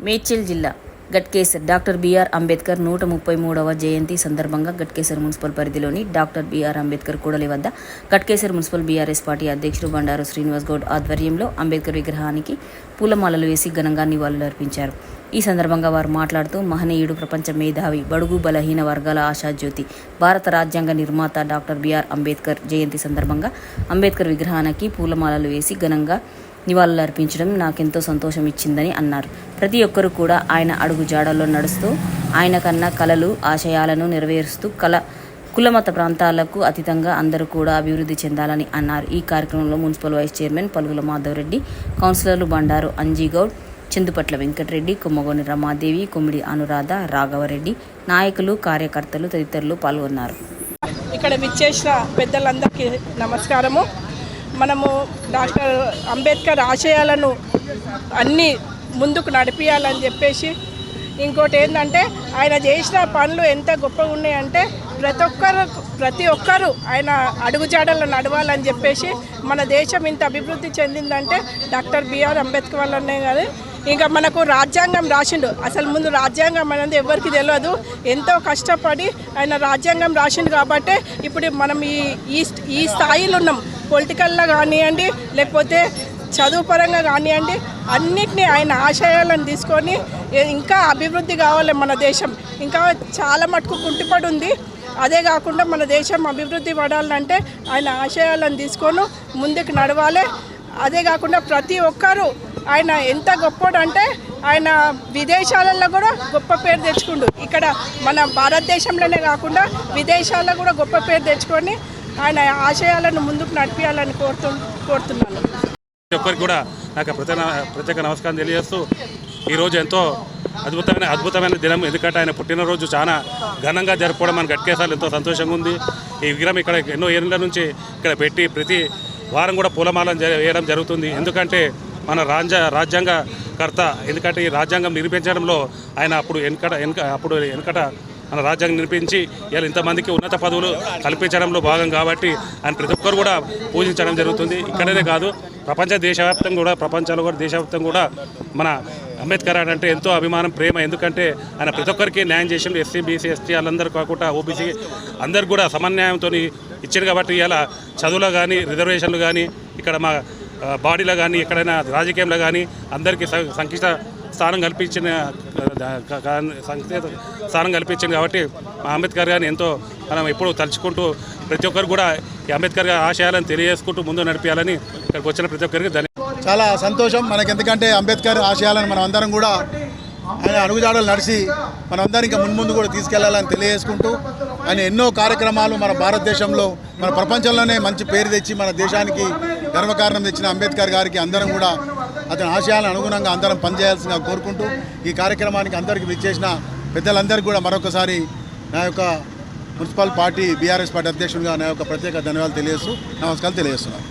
మేడ్చల్ జిల్లా Ghatkesar doctor BR Ambedkar నూట ముప్పై మూడవ జయంతి సందర్భంగా గట్కేసర్ మున్సిపల్ పరిధిలోని డాక్టర్ బిఆర్ అంబేద్కర్ కూడలి వద్ద గట్కేసర్ మున్సిపల్ బీఆర్ఎస్ పార్టీ అధ్యక్షుడు బండారు శ్రీనివాస్ గౌడ్ ఆధ్వర్యంలో అంబేద్కర్ విగ్రహానికి పూలమాలలు వేసి ఘనంగా నివాళులర్పించారు ఈ సందర్భంగా వారు మాట్లాడుతూ మహనీయుడు ప్రపంచ మేధావి బడుగు బలహీన వర్గాల ఆశాజ్యోతి భారత రాజ్యాంగ నిర్మాత డాక్టర్ బిఆర్ అంబేద్కర్ జయంతి సందర్భంగా అంబేద్కర్ విగ్రహానికి పూలమాలలు వేసి ఘనంగా నివాళులర్పించడం నాకెంతో సంతోషం ఇచ్చిందని అన్నారు. ప్రతి ఒక్కరూ కూడా ఆయన అడుగు జాడల్లో నడుస్తూ ఆయన కన్నా కళలు ఆశయాలను నెరవేరుస్తూ కళ కులమత ప్రాంతాలకు అతీతంగా అందరూ కూడా అభివృద్ధి చెందాలని అన్నారు. ఈ కార్యక్రమంలో municipal vice chairman Palugula Madhavareddy కౌన్సిలర్లు బండారు అంజీగౌడ్ చందుపట్ల వెంకటరెడ్డి కుమ్మగోని రమాదేవి కొమ్మిడి అనురాధ రాఘవరెడ్డి నాయకులు కార్యకర్తలు తదితరులు పాల్గొన్నారు. ఇక్కడ విచ్చేసిన పెద్దలందరికీ నమస్కారము. మనము డాక్టర్ అంబేద్కర్ ఆశయాలను అన్నీ ముందుకు నడిపించాలని చెప్పేసి ఇంకోటి ఏంటంటే ఆయన చేసిన పనులు ఎంత గొప్పగా ఉన్నాయంటే ప్రతి ఒక్కరు ప్రతి ఒక్కరు ఆయన అడుగుజాడలు నడవాలని చెప్పేసి మన దేశం ఇంత అభివృద్ధి చెందిందంటే డాక్టర్ బిఆర్ అంబేద్కర్ వల్లనే కానీ ఇంకా మనకు రాజ్యాంగం రాసిండు. అసలు ముందు రాజ్యాంగం అనేది ఎవరికి తెలియదు ఎంతో కష్టపడి ఆయన రాజ్యాంగం రాసిండు కాబట్టి ఇప్పుడు మనం ఈ ఈ స్థాయిలో ఉన్నాం. పొలిటికల్లో కానివ్వండి లేకపోతే చదువు పరంగా కానివ్వండి అన్నిటినీ ఆయన ఆశయాలను తీసుకొని ఇంకా అభివృద్ధి కావాలి మన దేశం. ఇంకా చాలా మటుకు కుంటిపడి ఉంది. అదే కాకుండా మన దేశం అభివృద్ధి పడాలంటే ఆయన ఆశయాలను తీసుకొని ముందుకు నడవాలి. అదే కాకుండా ప్రతి ఒక్కరూ ఆయన ఎంత గొప్పోడు అంటే ఆయన విదేశాలలో కూడా గొప్ప పేరు తెచ్చుకుండు. ఇక్కడ మన భారతదేశంలోనే కాకుండా విదేశాల్లో కూడా గొప్ప పేరు తెచ్చుకొని ఆయన ఆశయాలను ముందుకు నడిపించాలని కోరుతు కోరుతున్నాను. ప్రతి ఒక్కరికి కూడా నాకు ప్రత్యేక ప్రత్యేక నమస్కారం తెలియజేస్తూ ఈరోజు ఎంతో అద్భుతమైన అద్భుతమైన దినం. ఎందుకంటే ఆయన పుట్టినరోజు చాలా ఘనంగా జరుపుకోవడం మన గట్కేసాలు ఎంతో సంతోషంగా ఉంది. ఈ విగ్రహం ఇక్కడ ఎన్నో ఏళ్ళ నుంచి ఇక్కడ పెట్టి ప్రతి వారం కూడా పూలమాలను జ- వేయడం జరుగుతుంది. ఎందుకంటే మన రాజ్య రాజ్యాంగకర్త ఎందుకంటే ఈ రాజ్యాంగం నిర్మించడంలో ఆయన అప్పుడు వెనకట వెనక అప్పుడు వెనకట మన రాజ్యాంగం నిర్మించి ఇలా ఇంతమందికి ఉన్నత పదవులు కల్పించడంలో భాగం కాబట్టి ఆయన ప్రతి ఒక్కరు కూడా పూజించడం జరుగుతుంది. ఇక్కడనే కాదు ప్రపంచ దేశవ్యాప్తంగా కూడా ప్రపంచంలో కూడా దేశవ్యాప్తంగా కూడా మన అంబేద్కర్ అంటే ఎంతో అభిమానం ప్రేమ. ఎందుకంటే ఆయన ప్రతి ఒక్కరికి న్యాయం చేసిండు. ఎస్సీ బీసీ ఎస్టీ వాళ్ళందరూ కాకుండా ఓబీసీ అందరు కూడా సమన్యాయంతో ఇచ్చారు కాబట్టి ఇలా చదువులో కానీ రిజర్వేషన్లు కానీ ఇక్కడ మా బాడీలో కానీ ఎక్కడైనా రాజకీయంలో కానీ అందరికీ సం- స్థానం కల్పించిన సంకేత స్థానం కల్పించింది కాబట్టి మా అంబేద్కర్ గారిని ఎంతో మనం ఎప్పుడూ తలుచుకుంటూ ప్రతి ఒక్కరు కూడా ఈ అంబేద్కర్ గారి ఆశయాలను తెలియజేసుకుంటూ ముందు నడిపించాలని ఇక్కడికి వచ్చిన ప్రతి ఒక్కరికి ధన్యవాదాలు చాలా సంతోషం. మనకి ఎందుకంటే అంబేద్కర్ ఆశయాలను మనం అందరం కూడా ఆయన అడుగుజాడలు నడిచి మనందరం ఇంకా మున్ముందు కూడా తీసుకెళ్ళాలని తెలియజేసుకుంటూ ఆయన ఎన్నో కార్యక్రమాలు మన భారతదేశంలో మన ప్రపంచంలోనే మంచి పేరు తెచ్చి మన దేశానికి గర్వకారణం తెచ్చిన అంబేద్కర్ గారికి అందరం కూడా అతని ఆశయాలను అనుగుణంగా అందరం పనిచేయాల్సిందిగా కోరుకుంటూ ఈ కార్యక్రమానికి అందరికీ విచ్చేసిన పెద్దలందరికీ కూడా మరొకసారి నా యొక్క మున్సిపల్ పార్టీ బీఆర్ఎస్ పార్టీ అధ్యక్షుడిగా నా యొక్క ప్రత్యేక ధన్యవాదాలు తెలియజేస్తూ నమస్కారం తెలియజేస్తున్నాను.